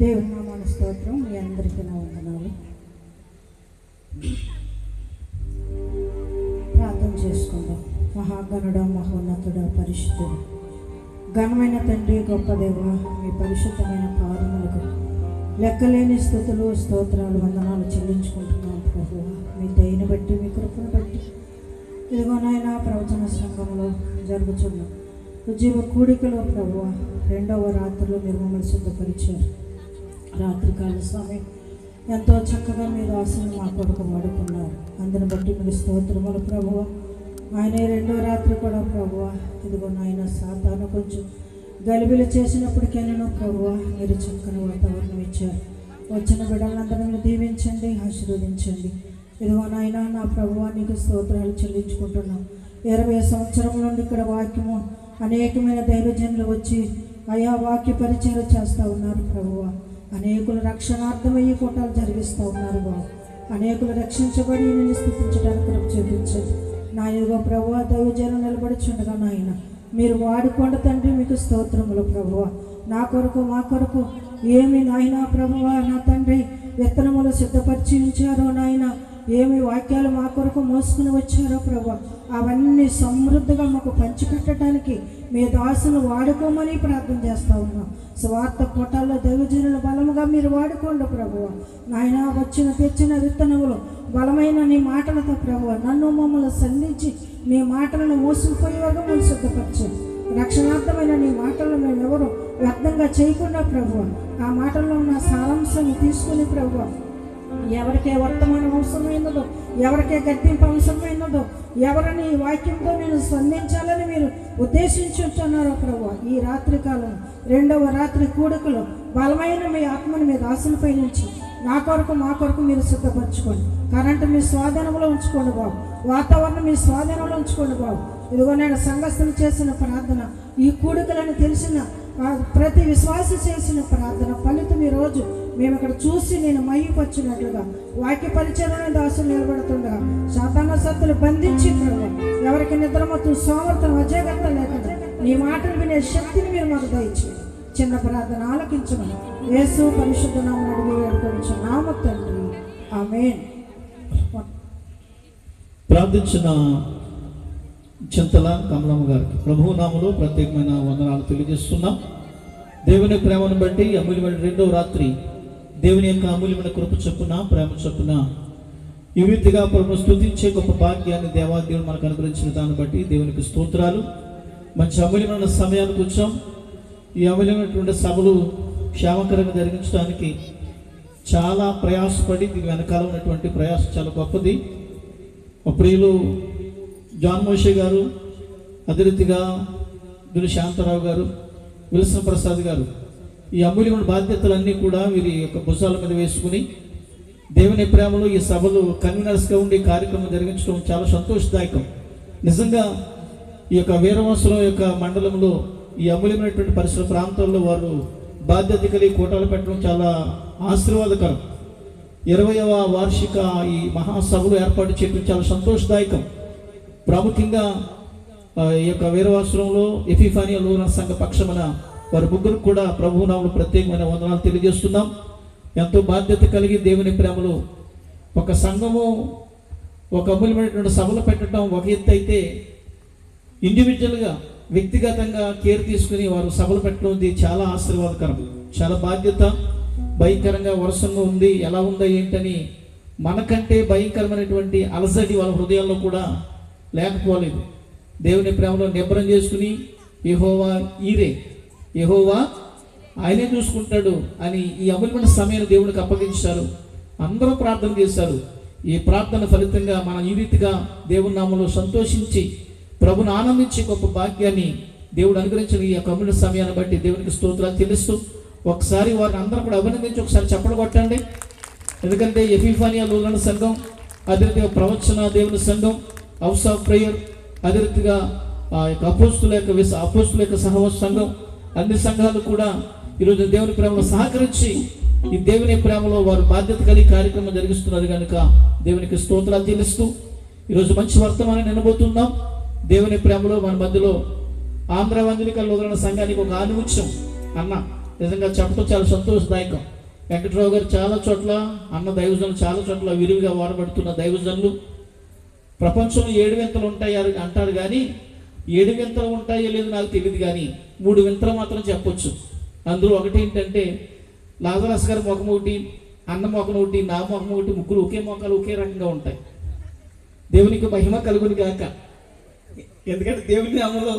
దేవుని నామాన స్తోత్రం. మీ అందరికీ నా వందనాలు. ప్రార్థన చేసుకుందాం. మహాగణుడ మహోన్నతుడ పరిశుద్ధుడు. ఘనమైన తండ్రి గొప్ప దేవ మీ పరిశుద్ధమైన పాదములకు లెక్కలేని స్థుతులు స్తోత్రాలు వందనాలు చెల్లించుకుంటున్నాం ప్రభు మీ దయని బట్టి మీ కృపను బట్టి. ఇదిగో ప్రవచన సంఘంలో జరుగుతున్న ఉద్యోగ కూడికలో ప్రభు రెండవ రాత్రిలో మీరు మమ్మల్ని సిద్ధపరిచారు. రాత్రికాల స్వామి. ఎంతో చక్కగా మీరు ఆశను మా కొడుకు వాడుకున్నారు. అందుని బట్టి మీకు స్తోత్రములు ప్రభువ. ఆయన రెండో రాత్రి కూడా ప్రభువ. ఇదిగో నాయన సాతాను కొంచెం గలిబిలు చేసినప్పటికైనా ప్రభువ మీరు చక్కని వాతావరణం ఇచ్చారు. వచ్చిన బిడ్డలందరినీ దీవించండి ఆశీర్వదించండి. ఇదిగో నాయన నా ప్రభువ నీకు స్తోత్రాలు చెల్లించుకుంటున్నాం. ఇరవై సంవత్సరం నుండి ఇక్కడ వాక్యము అనేకమైన దైవజనులు వచ్చి అయా వాక్య పరిచయం చేస్తూ ఉన్నారు ప్రభువ. అనేకులు రక్షణార్థమై ఈ కూటాలు జరిగిస్తూ ఉన్నారు బాబు. అనేకులు రక్షించబడి నేను స్థితించడానికి కృప చూపించండి. నా యుగ ప్రభు దైవజనం నిలబడుచుండగా నాయన మీరు వాడుకొండ తండ్రి మీకు స్తోత్రములు ప్రభువ. నా కొరకు మా కొరకు ఏమి నాయన ప్రభువ నా తండ్రి విత్తనములు సిద్ధపరిచి ఉంచారో నాయన ఏమి వాక్యాలు మా కొరకు మోసుకుని వచ్చారో ప్రభు అవన్నీ సమృద్ధిగా మాకు పంచిపెట్టడానికి మీ దాసును వాడుకోమని ప్రార్థన చేస్తా ఉన్నాం. స్వార్థ కోటాల్లో దైవజనుల బలముగా మీరు వాడుకోండి ప్రభువ. నాయన వచ్చిన తెచ్చిన విత్తనములు బలమైన నీ మాటలతో ప్రభువ. నన్ను మమ్మల్ని సంధించి నీ మాటలను మోసుకుపోయేవాగా మమ్మల్ని సిద్ధపరచండి రక్షణార్థమైన నీ మాటలు మేము ఎవరు వ్యర్థంగా చేయకుండా ప్రభువ. ఆ మాటల్లో ఉన్న సారాంశాన్ని తీసుకుని ప్రభువ ఎవరికే వర్తమానం అవసరమైనదో ఎవరికే గట్టింపు అవసరమైనదో ఎవరిని వాక్యంతో నేను స్పందించాలని మీరు ఉద్దేశించుంటున్నారో ప్రభు ఈ రాత్రి కాలం రెండవ రాత్రి కూడకలో బలమైన మీ ఆత్మని మీద ఆశలపై నుంచి నా కొరకు మా కొరకు మీరు సిద్ధపరచుకోండి. కరెంటు మీ స్వాధీనంలో ఉంచుకోండి బాబు. వాతావరణం మీ స్వాధీనంలో ఉంచుకోండి బాబు. ఇదిగో నేను సంఘస్థలు చేసిన ప్రార్థన ఈ కూడుకలను తెలిసిన ప్రతి విశ్వాస చేసిన ప్రార్థన ఫలితం ఈరోజు రోజు మేము ఇక్కడ చూసి నేను మహిపచ్చినట్లుగా వాక్య పరిచయం దాసులు నిలబడుతుండగా శాతాన సత్తులు బంధించి ప్రభు ఎవరికి నిద్రమత్తు సోమర్థం అజయగత లేకుండా నీ మాటలు వినే శక్తిని మీరు మాకు దయచేయండి. చిన్న ప్రార్థన ఆలకించమని యేసు పరిశుద్ధ నామడు అడిగి నామ తండ్రి. ఆమె ప్రార్థించిన చింతల కమలమ్మ గారికి ప్రభు నామలో ప్రత్యేకమైన వందనాలు తెలియజేస్తున్నాం. దేవుని ప్రేమను బట్టి అమూల్యమైన రెండవ రాత్రి దేవుని యొక్క అమూల్యమైన కృప చొప్పున ప్రేమ చొప్పున ఈ రీతిగా ప్రభు స్థుతించే గొప్ప భాగ్యాన్ని దేవాదేవుడు మనకు అనుగ్రహించిన దాన్ని బట్టి దేవునికి స్తోత్రాలు. మంచి అమూల్యమైన సమయానికి వచ్చాం ఈ అమూల్యమైనటువంటి సభలు క్షేమకరంగా జరిగించడానికి చాలా ప్రయాసపడి దీని వెనకాల ఉన్నటువంటి ప్రయాసం చాలా గొప్పది. మా ప్రియులు జాన్ మోషే గారు అదే రీతిగా దుని శాంతారావు గారు విల్సన్ ప్రసాద్ గారు ఈ అమూల్యమైన బాధ్యతలన్నీ కూడా వీరి యొక్క భుజాల మీద వేసుకుని దేవుని ప్రేమలో ఈ సభలు కన్వీనర్స్గా ఉండి కార్యక్రమం జరిగించడం చాలా సంతోషదాయకం. నిజంగా ఈ యొక్క వీరవంశం యొక్క మండలంలో ఈ అమూల్యమైనటువంటి పరిసర ప్రాంతాల్లో వారు బాధ్యత కలిగి కూటాలు పెట్టడం చాలా ఆశీర్వాదకరం. ఇరవయవ వార్షిక ఈ మహాసభలు ఏర్పాటు చేయడం చాలా సంతోషదాయకం. ప్రాముఖ్యంగా ఈ యొక్క వీరవాశ్రమంలో ఎఫిఫానియా లోన సంఘ పక్షమున వారి ముగ్గురు కూడా ప్రభునాములు ప్రత్యేకమైన వందనాలు తెలియజేస్తున్నాం. ఎంతో బాధ్యత కలిగి దేవుని ప్రేమలో ఒక సంఘము ఒక అమూల్యమైనటువంటి సభలు పెట్టడం ఒక ఎత్తు అయితే ఇండివిజువల్గా వ్యక్తిగతంగా కేర్ తీసుకుని వారు సభలు పెట్టడం ఇది చాలా ఆశీర్వాదకరం చాలా బాధ్యత. భయంకరంగా వరుసంగా ఉంది ఎలా ఉందో ఏంటని మనకంటే భయంకరమైనటువంటి అలసటి వాళ్ళ హృదయాల్లో కూడా లేకపోలేదు. దేవుని ప్రేమలో నిబ్బరం చేసుకుని ఇహోవా ఈరే యహోవా ఆయనే చూసుకుంటాడు అని ఈ అమూల్యమైన సమయాన్ని దేవునికి అప్పగించారు. అందరూ ప్రార్థన చేశారు. ఈ ప్రార్థన ఫలితంగా మనం ఈ రీతిగా దేవుని నామంలో సంతోషించి ప్రభుని ఆనందించే గొప్ప భాగ్యాన్ని దేవుడు అనుగ్రహించిన ఈ యొక్క అమూల్య సమయాన్ని బట్టి దేవునికి స్తోత్రాలు తెలుస్తూ ఒకసారి వారిని అందరూ కూడా అభినందించి ఒకసారి చెప్పలు కొట్టండి. ఎందుకంటే ఎఫీఫానియా లోలన సంఘం అదే రీతిగా ప్రవచన దేవుని సంఘం హౌస్ ఆఫ్ ప్రేయర్ అదే రీతిగా ఆ యొక్క అపోస్తుల యొక్క విస అపోస్తుల యొక్క సహవాస సంఘం అన్ని సంఘాలు కూడా ఈరోజు దేవుని ప్రేమలో సహకరించి ఈ దేవుని ప్రేమలో వారు బాధ్యత కలిగి కార్యక్రమం జరిగిస్తున్నారు కనుక దేవునికి స్తోత్రాలు తెలుస్తూ ఈరోజు మంచి వర్తమానం నినబోతున్నాం దేవుని ప్రేమలో మన మధ్యలో ఆంధ్ర వంజనిక లోదన సంఘానికి ఒక ఆనిముత్యం అన్న నిజంగా చెప్పడం చాలా సంతోషదాయకం. వెంకట్రావు గారు చాలా చోట్ల అన్న దైవజనులు చాలా చోట్ల విరివిగా వాడబడుతున్న దైవజనులు. ప్రపంచంలో ఏడు వింతలు ఉంటాయి అంటారు కానీ ఏడు వింతలు ఉంటాయో లేదో నాకు తెలియదు కానీ మూడు వింతలు మాత్రం చెప్పొచ్చు. అందులో ఒకటి ఏంటంటే లాజరాస్ గారి ముఖం ఒకటి అన్న ముఖం ఒకటి నా ముఖం ఒకటి ముగ్గురు ఒకే మొఖాలు ఒకే రకంగా ఉంటాయి. దేవునికి మహిమ కలుగుని గాక. ఎందుకంటే దేవుని నామంలో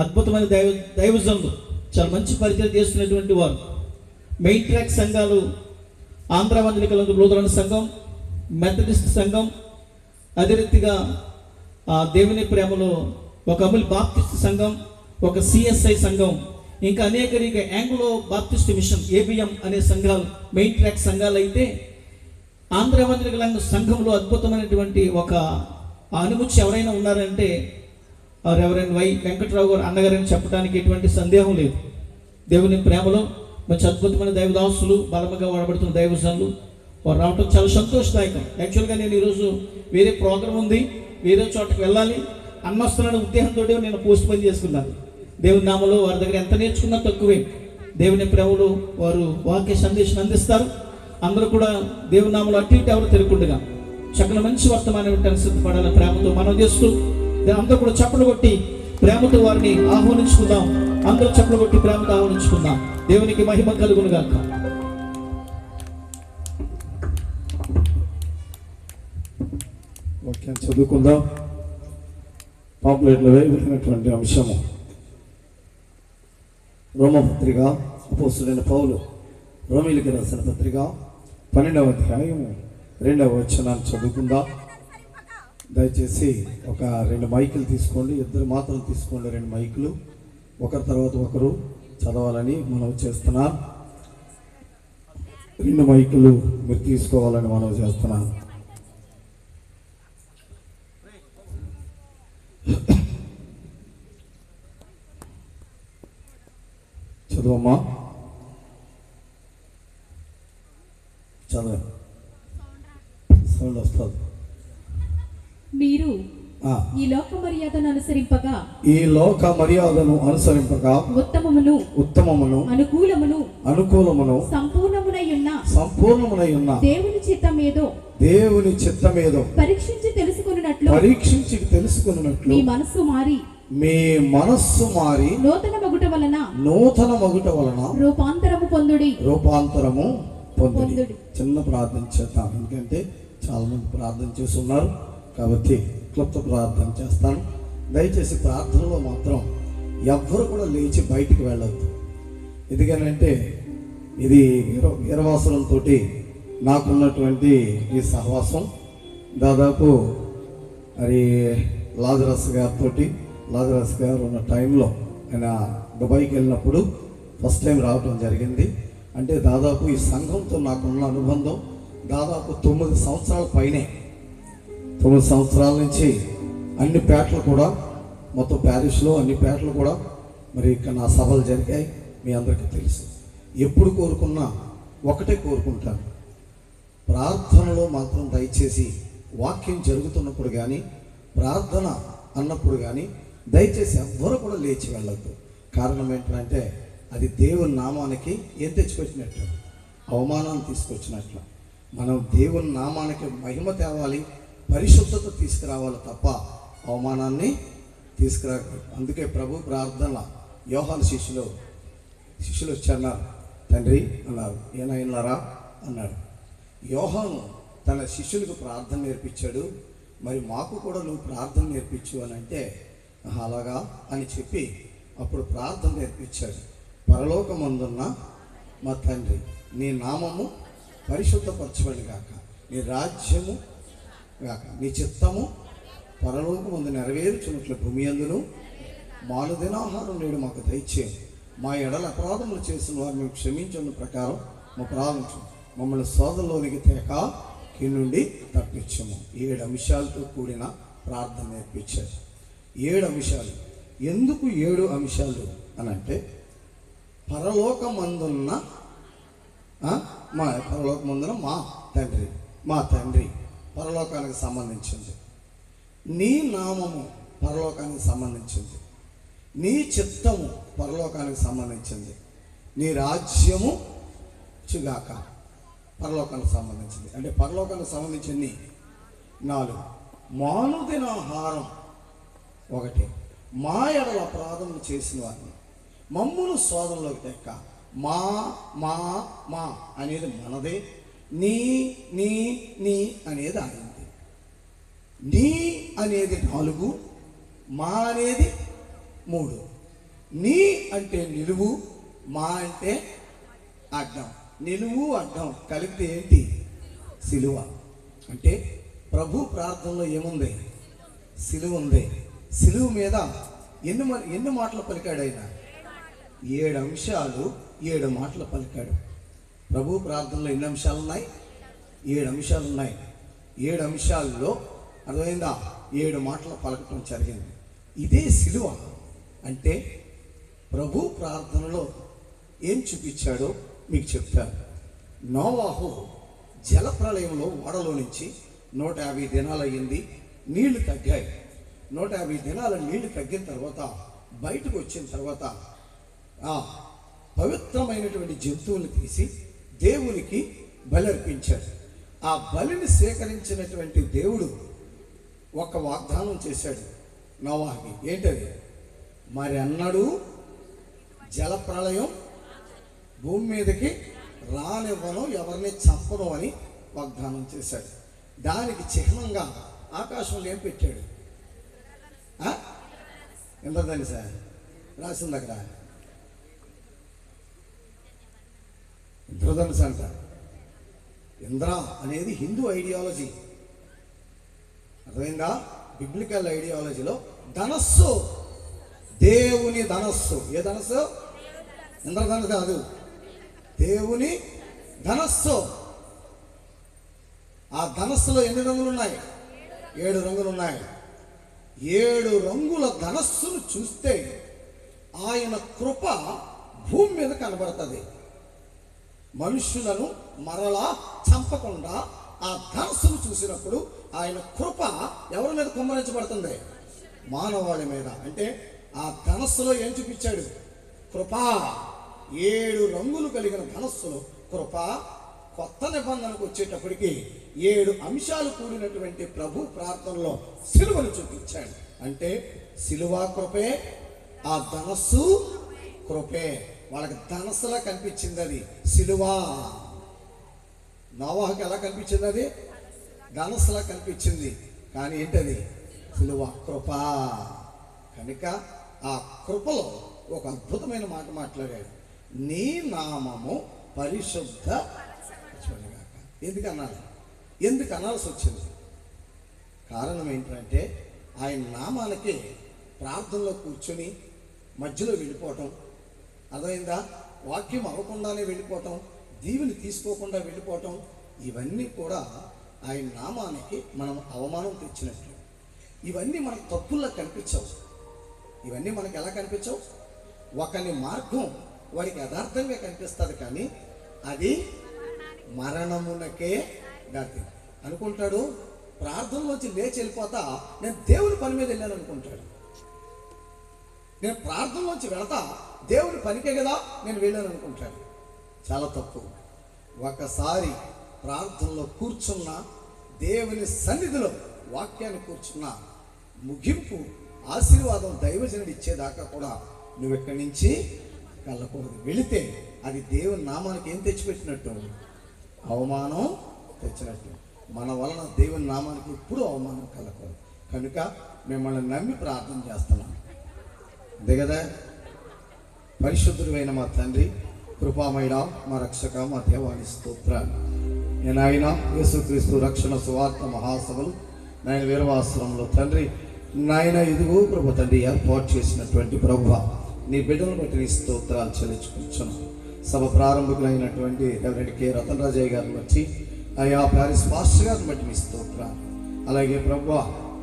అద్భుతమైన దైవ దైవజనులు చాలా మంచి పరిచయం చేస్తున్నటువంటి వారు. మెయిన్ ట్రాక్ సంఘాలు ఆంధ్ర వందలికల లూథరన్ సంఘం మెథడిస్ట్ సంఘం అదే రీతిగా ఆ దేవుని ప్రేమలో ఒక అమూల్ బాప్తిస్ట్ సంఘం ఒక సిఎస్ఐ సంఘం ఇంకా అనేక రీక యాంగ్లో బాప్తిస్ట్ మిషన్ ఏబిఎం అనే సంఘాలు మెయిన్ ట్రాక్ సంఘాలు అయితే ఆంధ్ర వందలికల సంఘంలో అద్భుతమైనటువంటి ఒక అనుముచ్చి ఎవరైనా ఉన్నారంటే వారు ఎవరైనా వై వెంకట్రావు గారు అన్నగారని చెప్పడానికి ఎటువంటి సందేహం లేదు. దేవుని ప్రేమలో మంచి అద్భుతమైన దైవదాసులు బలముగా వాడబడుతున్న దైవజనులు వారు రావటం చాలా సంతోషదాయకం. యాక్చువల్గా నేను ఈరోజు వేరే ప్రోగ్రాం ఉంది. వేరే చోటకి వెళ్ళాలి. అన్న వస్తున్నాడు ఉద్దేశంతో నేను పోస్ట్ పోన్ చేసుకున్నాను. దేవుని నామలో వారి దగ్గర ఎంత నేర్చుకున్నా తక్కువే. దేవుని ప్రేమలో వారు వాక్య సందేశం అందిస్తారు. అందరూ కూడా దేవుని నామలో అటు ఇటు ఎవరు తిరగకుండా చక్కల మంచి వర్తమానం వింటానికి సిద్ధపడాలని ప్రేమతో మనం చేస్తూ అందరూ కూడా చప్పలు కొట్టి ప్రేమతో వారిని ఆహ్వానించుకుందాం. అందరూ చప్పలు కొట్టి ప్రేమతో ఆహ్వానించుకుందాం. దేవునికి మహిమ కలుగును చదువుకుందాం. పాపులేట్లో వేయబడినటువంటి అంశము. రోమపత్రిక అపోస్తుడైన పౌలు రోమిలికి రాసిన పత్రిక పన్నెండవ అధ్యాయం రెండవ వచనాన్ని చదువుకుందాం. దయచేసి ఒక రెండు మైకులు తీసుకోండి. ఇద్దరు మాత్రం తీసుకోండి. రెండు మైకులు. ఒకరి తర్వాత ఒకరు చదవాలని మనం చేస్తున్నాం రెండు మైకులు మీరు తీసుకోవాలని మనం చేస్తున్నాం చదువమ్మా చదవ. సౌండ్ వస్తుంది. మీరు ఈ లోక మర్యాదను అనుసరింపగా ఈ లోక మర్యాదను అనుసరింపగా ఉత్తమమును ఉత్తమమును అనుకూలమును అనుకూలమును సంపూర్ణమునై ఉన్న సంపూర్ణమునై ఉన్న దేవుని చిత్తం ఏదో దేవుని చిత్తమేదో పరీక్షించి తెలుసుకున్నట్లు పరీక్షించి తెలుసుకున్నట్లు మీ మనస్సు మారి మీ మనస్సు మారి నూతన మగుట వలన? నూతన మగుట వలన రూపాంతరము పొందుడి. రూపాంతరము పొందుడి. చిన్న ప్రార్థన చేద్దాం. ఎందుకంటే చాలా మంది ప్రార్థన చేస్తున్నారు. కాబట్టి క్లుప్త ప్రార్థన చేస్తాను. దయచేసి ప్రార్థనలో మాత్రం ఎవ్వరు కూడా లేచి బయటికి వెళ్ళొద్దు. ఎందుకనంటే ఇది వీర వీరవాసనంతో నాకున్నటువంటి ఈ సహవాసం దాదాపు మరి లాజరస్ గారితో లాజరస్ గారు ఉన్న టైంలో ఆయన దుబాయ్కి వెళ్ళినప్పుడు ఫస్ట్ టైం రావటం జరిగింది. అంటే దాదాపు ఈ సంఘంతో నాకున్న అనుబంధం దాదాపు తొమ్మిది సంవత్సరాల పైనే. తొమ్మిది సంవత్సరాల నుంచి అన్ని పేటలు కూడా మొత్తం ప్యారిస్లో అన్ని పేటలు కూడా మరి ఇక్కడ నా సభలు జరిగాయి. మీ అందరికీ తెలుసు. ఎప్పుడు కోరుకున్నా ఒకటే కోరుకుంటాను. ప్రార్థనలో మాత్రం దయచేసి వాక్యం జరుగుతున్నప్పుడు కానీ ప్రార్థన అన్నప్పుడు కానీ దయచేసి ఎవ్వరు కూడా లేచి వెళ్ళద్దు. కారణం ఏంటంటే అది దేవుని నామానికి ఏం తెచ్చిపెట్టినట్లు అవమానాన్ని తీసుకొచ్చినట్లు మనం దేవుని నామానికి మహిమ తేవాలి పరిశుద్ధత తీసుకురావాలి తప్ప అవమానాన్ని తీసుకురా అందుకే ప్రభు ప్రార్థన యోహాన్ శిష్యులు శిష్యులు వచ్చన్నారు తండ్రి అన్నారు. ఏనాయనలారా అన్నాడు. యోహాను తన శిష్యులకు ప్రార్థన నేర్పించాడు. మరి మాకు కూడా నువ్వు ప్రార్థన నేర్పించు అని అంటే అలాగా అని చెప్పి అప్పుడు ప్రార్థన నేర్పించాడు. పరలోకమందున్న మా తండ్రి నీ నామము పరిశుద్ధపరచబడి గాక. నీ రాజ్యము గాక. నీ చిత్తము పరలోకమందు నెరవేర్చున్నట్లు భూమి అందును. మాలు దినాహారం నేడు మాకు దయచేయండి మా ఎడల అపరాధములు చేసిన వారు మేము క్షమించిన ప్రకారం మా ప్రారంభించు మమ్మల్ని సోదరులోనికి తేక ఈ నుండి తప్పించము. ఏడు అంశాలతో కూడిన ప్రార్థన నేర్పించారు ఏడు అంశాలు. ఎందుకు ఏడు అంశాలు అని అంటే పరలోకమందున్న మా పరలోకమందున మా తండ్రి మా తండ్రి పరలోకానికి సంబంధించింది. నీ నామము పరలోకానికి సంబంధించింది. నీ చిత్తము పరలోకానికి సంబంధించింది. నీ రాజ్యము చుగాక పరలోకానికి సంబంధించింది. అంటే పరలోకానికి సంబంధించింది నాలుగు. మానుదిన ఆహారం ఒకటి. మా ఎడల అపరాధములు చేసిన వారిని మమ్మును శోధనలోకి తెక్క మా మా మా అనేది మనదే నీ నీ నీ అనేది ఆయనది. నీ అనేది నాలుగు మా అనేది మూడు. నీ అంటే నిలువు మా అంటే అడ్డం. నిలువు అడ్డం కలిపితే ఏంటి? సిలువ. అంటే ప్రభు ప్రార్థనలో ఏముంది? సిలువ ఉంది. సిలువు మీద ఎన్ని మ- ఎన్ని మాటలు పలికాడు ఆయన? ఏడు అంశాలు ఏడు మాటలు పలికాడు. ప్రభు ప్రార్థనలో ఎన్ని అంశాలు ఉన్నాయి? ఏడు అంశాలు ఉన్నాయి. ఏడు అంశాల్లో అర్థమైందా? ఏడు మాటలు పలకటం జరిగింది. ఇదే సిలువ అంటే ప్రభు ప్రార్థనలో ఏం చూపించాడో మీకు చెప్తాను. నోవాహు జలప్రలయంలో ఓడలో నుంచి నూట యాభై దినాలు అయ్యింది నీళ్ళు తగ్గాయి. నూట యాభై దినాల నీళ్ళు తగ్గిన తర్వాత బయటకు వచ్చిన తర్వాత ఆ పవిత్రమైనటువంటి జంతువులు తీసి దేవునికి బలర్పించాడు ఆ బలిని సేకరించినటువంటి దేవుడు ఒక వాగ్దానం చేశాడు నోవాహకి. ఏంటది? మరి అన్నాడు జల ప్రళయం భూమి మీదకి రానివ్వను ఎవరిని చంపను అని వాగ్దానం చేశాడు. దానికి చిహ్నంగా ఆకాశంలో ఏం పెట్టాడు? ఆ? సార్? రాసింది అక్కడ. ఇంద్రధనుసు అంట. ఇంద్ర అనేది హిందూ ఐడియాలజీ అర్థమైందా? బిబ్లికల్ ఐడియాలజీలో ధనస్సు. దేవుని ధనస్సు. ఏ ధనస్సు? ఇంద్రధనస్సు కాదు. దేవుని ధనస్సు. ఆ ధనస్సులో ఎన్ని రంగులు ఉన్నాయి? ఏడు రంగులు ఉన్నాయి. ఏడు రంగుల ధనస్సును చూస్తే ఆయన కృప భూమి మీద కనబడుతుంది. మనుషులను మరలా చంపకుండా ఆ ధనస్సును చూసినప్పుడు ఆయన కృప ఎవరి మీద కుమ్మరించబడుతుంది? మానవాళి మీద. అంటే ఆ ధనస్సులో ఏం చూపించాడు? కృప. ఏడు రంగులు కలిగిన ధనస్సులో కృప కొత్త నిబంధనకు వచ్చేటప్పటికి ఏడు అంశాలు కూడినటువంటి ప్రభు ప్రార్థనలో సిలువను చూపించాడు. అంటే సిలువ కృపే ఆ ధనస్సు కృపే. వాళ్ళకి ధనస్సులా కనిపించింది అది సిలువ. నోవాహుకి ఎలా కనిపించింది అది ధనస్సులా కనిపించింది. కానీ ఏంటది? సిలువ కృప. కనుక ఆ కృపలో ఒక అద్భుతమైన మాట మాట్లాడాడు. నీ నామము పరిశుద్ధ. ఎందుకు అనాలి ఎందుకు అనాల్సి వచ్చింది? కారణం ఏంటంటే ఆయన నామాలకి ప్రార్థనలో కూర్చొని మధ్యలో వెళ్ళిపోవటం. అర్థమైందా? వాక్యం అవ్వకుండానే వెళ్ళిపోవటం దీవిని తీసుకోకుండా వెళ్ళిపోవటం ఇవన్నీ కూడా ఆయన నామానికి మనం అవమానం తెచ్చినట్లు. ఇవన్నీ మనకు తప్పుల్లో కనిపించవు. ఇవన్నీ మనకు ఎలా కనిపించవు? ఒకని మార్గం వాడికి యథార్థంగా కనిపిస్తుంది కానీ అది మరణమునకే గారికి అనుకుంటాడు ప్రార్థనలోంచి లేచి వెళ్ళిపోతా నేను దేవుని పని మీద వెళ్ళాను అనుకుంటాడు. నేను ప్రార్థనలోంచి వెళతా దేవుని పనికే కదా నేను వెళ్ళాను అనుకుంటాడు. చాలా తప్పు. ఒకసారి ప్రార్థనలో కూర్చున్న దేవుని సన్నిధిలో వాక్యాన్ని కూర్చున్న ముగింపు ఆశీర్వాదం దైవజనుడు ఇచ్చేదాకా కూడా నువ్వు ఇక్కడి నుంచి వెళ్ళకూడదు. వెళితే అది దేవుని నామానికి ఏం తెచ్చిపెట్టినట్టు? అవమానం తెచ్చినట్లు మన వలన దేవుని నామానికి ఎప్పుడూ అవమానం కలగదు కనుక మిమ్మల్ని నమ్మి ప్రార్థన చేస్తున్నాం. అంతే కదా? పరిశుద్ధుడైన మా తండ్రి కృపామైన మా రక్షక మా దేవాని స్తోత్రాలు. నేను ఆయన యేసుక్రీస్తు రక్షణ సువార్త మహాసభలు నాయన వీరవాశ్రమంలో తండ్రి నాయన ఇదిగో ప్రభు తండ్రి ఏర్పాటు చేసినటువంటి ప్రభు నీ బిడ్డను బట్టి నీ స్తోత్రాలు చెల్లించుకుంటున్నాను సభ ప్రారంభకులైనటువంటి రెవరెండ్ కె రతన్ రాజయ్య గారిని వచ్చి అయ్యా ప్యారిస్ పాస్టర్ గారిని బట్టి మీ స్తోత్రాలు. అలాగే ప్రభు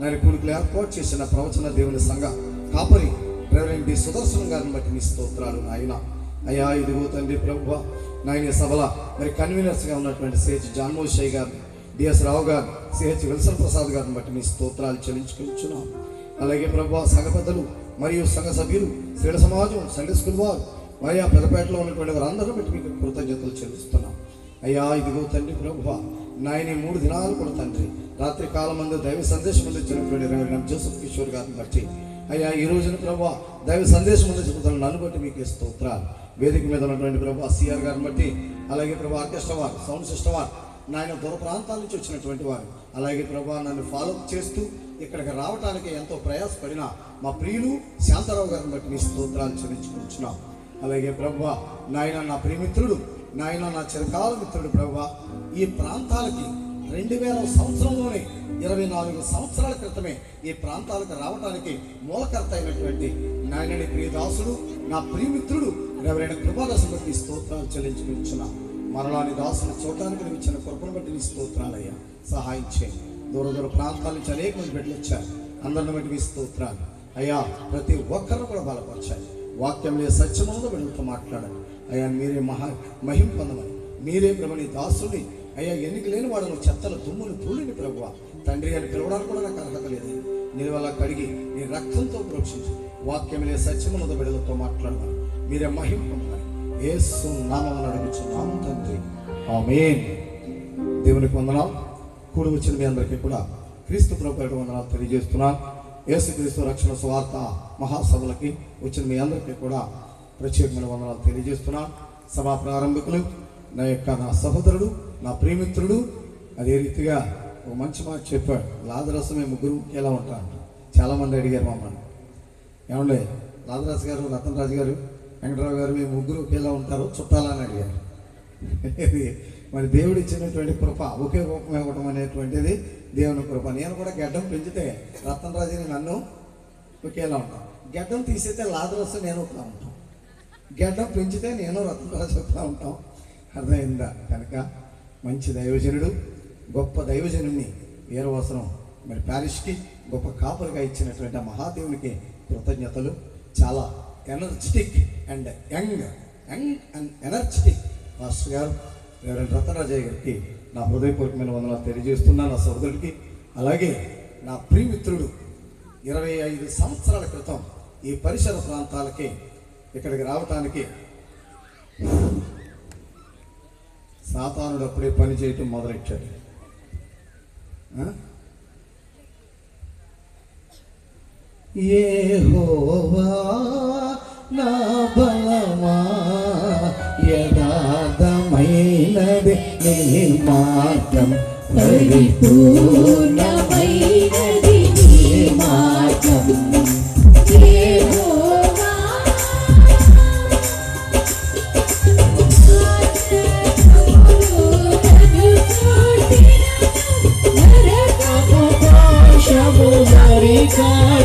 నేను కొడుకులు ఏర్పాటు చేసిన ప్రవచన దేవుని సంఘ కాపరి రెవరెండ్ డి సుదర్శన్ గారిని బట్టి మీ స్తోత్రాలు నాయన. అయ్యా ఇదిగో తండ్రి ప్రభు నాయన సభల మరి కన్వీనర్స్గా ఉన్నటువంటి సిహెచ్ జాన్మోషయ్య గారిని డిఎస్ రావు గారు సిహెచ్ విల్సన్ ప్రసాద్ గారిని బట్టి మీ స్తోత్రాలు చెల్లించుకుంటున్నాం. అలాగే ప్రభు సంఘ పెద్దలు మరియు సంఘ సభ్యులు శ్రీల సమాజం సంఘ స్కూల్ వారు అయ్యా పెద్దపేటలో ఉన్నటువంటి వారందరూ బట్టి మీకు కృతజ్ఞతలు చెల్లిస్తున్నాం. అయ్యా ఇదిగో తండ్రి ప్రభు నాయన మూడు దినాలు కూడా తండ్రి. రాత్రి కాలం అందు దైవ సందేశం అందించినటువంటి రెవరెండ్ జోసఫ్ కిషోర్ గారిని బట్టి. అయ్యా ఈ రోజున ప్రభు దైవ సందేశం అందించుకుంటున్న నన్ను బట్టి మీకు ఈ స్తోత్రాలు? వేదిక మీద ఉన్నటువంటి ప్రభు సిఆర్ గారిని బట్టి అలాగే ప్రభు ఆర్కెస్ట్రా వారు సౌండ్ సిస్టమ్ వారు నాయన దూర ప్రాంతాల నుంచి వచ్చినటువంటి వారు అలాగే ప్రభా నన్ను ఫాలో చేస్తూ ఇక్కడికి రావడానికి ఎంతో ప్రయాసపడిన మా ప్రియులు శాంతారావు గారిని బట్టి మీ స్తోత్రాలు చెల్లించుకుంటున్నాం. అలాగే ప్రభా నాయన నా ప్రియమిత్రుడు నాయన నా చిరకాల మిత్రుడు ప్రభు ఈ ప్రాంతాలకి రెండు వేల సంవత్సరంలోనే ఇరవై నాలుగు సంవత్సరాల క్రితమే ఈ ప్రాంతాలకు రావడానికి మూలకర్త అయినటువంటి నాయనని ప్రియదాసుడు నా ప్రియమిత్రుడు రెవరైన కృపాదాసు బట్టి స్తోత్రాలు చెల్లించుకుంటున్నాం మరలాని దాసులు చూడటానికి నువ్వు ఇచ్చిన కృపను బట్టి నీ స్తోత్రాలయ్యా సహాయం చేయండి. దూర దూర ప్రాంతాల నుంచి అనేక మంది బిడ్డలు వచ్చారు. అందరిని బట్టి మీ స్తోత్రాలు. అయ్యా ప్రతి ఒక్కరిని కూడా బలపరచాలి. వాక్యంలో సత్యములతో బిడ్డలతో మాట్లాడాలి. అయ్యా మీరే మహా మహిం పొందమని. మీరే ప్రభు నీ దాసుని. అయ్యా ఎన్నిక లేని వాడను. చెత్తల దుమ్ముని పూలిని ప్రభువ తండ్రి అని పిలవడానికి కూడా నాకు అర్హత లేదు. నేను వల్ల కడిగి నీ రక్తంతో ప్రోక్షించి వాక్యములే సత్యములతో బిడ్డలతో మాట్లాడమని. మీరే మహిం ఏసు యేసు నామం అడుగుచున్నాం తండ్రి. ఆమె దేవునికి వందనాలు. కూడి వచ్చిన మీ అందరికీ కూడా క్రీస్తు ప్రభుత్వ వందనాలు తెలియజేస్తున్నాను. యేసుక్రీస్తు రక్షణ స్వార్థ మహాసభలకి వచ్చిన మీ అందరికీ కూడా ప్రత్యేకమైన వందనాలు తెలియజేస్తున్నా. సభా ప్రారంభికులు నా యొక్క నా సహోదరుడు నా ప్రేమిత్రుడు అదే రీతిగా ఒక మంచి మాట చెప్పాడు. లాదరసం మేము ముగ్గురు ఎలా ఉంటాం చాలామంది అడిగారు మమ్మల్ని. ఏమండే లాదరాజు గారు రతన్ రాజు గారు వెంకటరావు గారు మీ ముగ్గురు ఒకేలా ఉంటారు చుట్టాలని అడిగారు. ఇది మరి దేవుడు ఇచ్చినటువంటి కృప ఒకే రూపం ఇవ్వడం అనేటువంటిది దేవుని కృప. నేను కూడా గడ్డం పెంచితే రతన్ రాజుని నన్ను ఒకేలా ఉంటాం గడ్డం తీసేస్తే లాదరస్ నేను ఒకలా ఉంటాం గడ్డ పెంచితే నేను రతన్ రాజు ఉంటాం. అర్థమైందా? కనుక మంచి దైవజనుడు గొప్ప దైవజనుడిని వీరవసరం. మరి ప్యారిష్కి గొప్ప కాపులుగా ఇచ్చినటువంటి మహాదేవునికి కృతజ్ఞతలు. చాలా energetic and young young and energetic master గారు రెవరెండ్ రత్నరాజయ్య గారికి నా హృదయపూర్వకమైన వందనాలు తెలియజేస్తున్నాను నా సోదరుడికి అలాగే నా ప్రియమిత్రుడు ఇరవై ఐదు సంవత్సరాల క్రితం ఈ పరిసర ప్రాంతాలకి ఇక్కడికి రావటానికి సాతానుడు అప్పుడే పని చేయటం మొదలెట్టాడు. ఏ హోవా నా బలమా యథార్థమైనది నీ మార్గం. పరిపూర్ణమై sun.